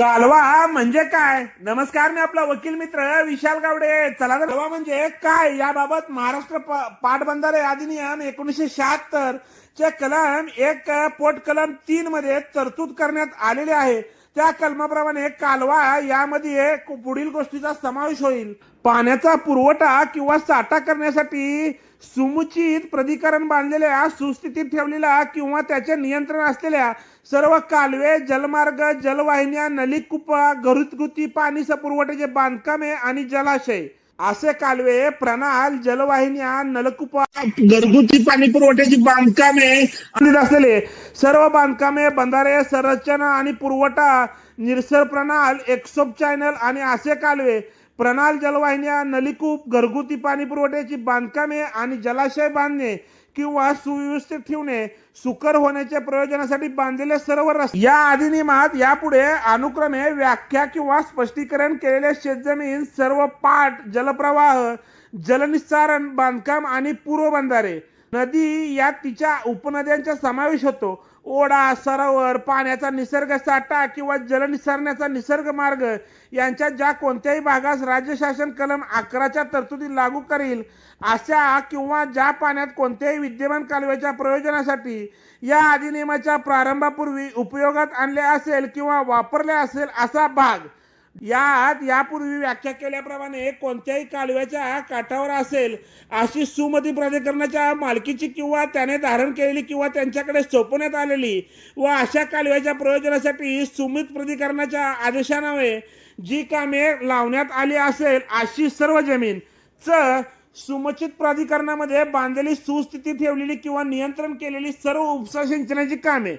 कालवा म्हणजे काय? नमस्कार मी आपला वकील मित्र विशाल गावडे. चला तर कालवा म्हणजे काय? याबाबत महाराष्ट्र प- पाटबंधारे अधिनियम एकोणीसशे शहात्तर चे कलम एक पोट कलम तीन मध्ये तरतूद करण्यात आलेले आहे. त्या कलमाप्रमाणे कालवा यामध्ये पुढील गोष्टीचा समावेश होईल. पाण्याचा पुरवठा किंवा साठा करण्यासाठी समुचित प्राधिकरण बांधलेल्या सुस्थितीत ठेवलेल्या किंवा त्याचे नियंत्रण असलेल्या सर्व कालवे जलमार्ग जलवाहिन्या नलीकुपा घरगुती पाणी पुरवठ्याचे बांधकामे आणि जलाशय. असे कालवे प्रणाल जलवाहिन्या नलकुपा घरगुती पाणी पुरवठ्याची बांधकामे. आणि असलेले सर्व बांधकामे बंधारे संरचना आणि पुरवठा निरसर प्रणाल एक्सोप चॅनल आणि असे कालवे. प्रणाल जलवाहिन्या नलीकूप घरगुती पाणी पुरवठ्याची बांधकामे आणि जलाशय बांधणे किंवा सुव्यवस्थित ठेवणे सुकर होण्याच्या प्रयोजनासाठी बांधलेले सर्व रस्ते या अधिनियमात यापुढे अनुक्रमे व्याख्या किंवा स्पष्टीकरण केलेले शेतजमीन सर्व पाट जलप्रवाह जलनिस्सारण बांधकाम आणि पूर्व बंधारे नदी यात तिच्या उपनद्यांचा समावेश होतो. ओढा सरोवर पाण्याचा निसर्ग साठा किंवा जलनिसरण्याचा निसर्ग मार्ग यांच्या ज्या कोणत्याही भागास राज्य शासन कलम अकराच्या तरतुदी लागू करील अशा किंवा ज्या पाण्यात कोणत्याही विद्यमान कालव्याच्या प्रयोजनासाठी या अधिनियमाच्या प्रारंभापूर्वी उपयोगात आणले असेल किंवा वापरले असेल असा भाग यात यापूर्वी व्याख्या केल्याप्रमाणे कोणत्याही कालव्याच्या काठावर असेल अशी सुमती प्राधिकरणाच्या मालकीची किंवा त्याने धारण केलेली किंवा त्यांच्याकडे सोपवण्यात आलेली व अशा कालव्याच्या प्रयोजनासाठी सुमित प्राधिकरणाच्या आदेशानावे जी कामे लावण्यात आली असेल अशी सर्व जमीन च सुमचित प्राधिकरणामध्ये बांधलेली सुस्थिती ठेवलेली किंवा नियंत्रण केलेली सर्व उपसा सिंचनाची कामे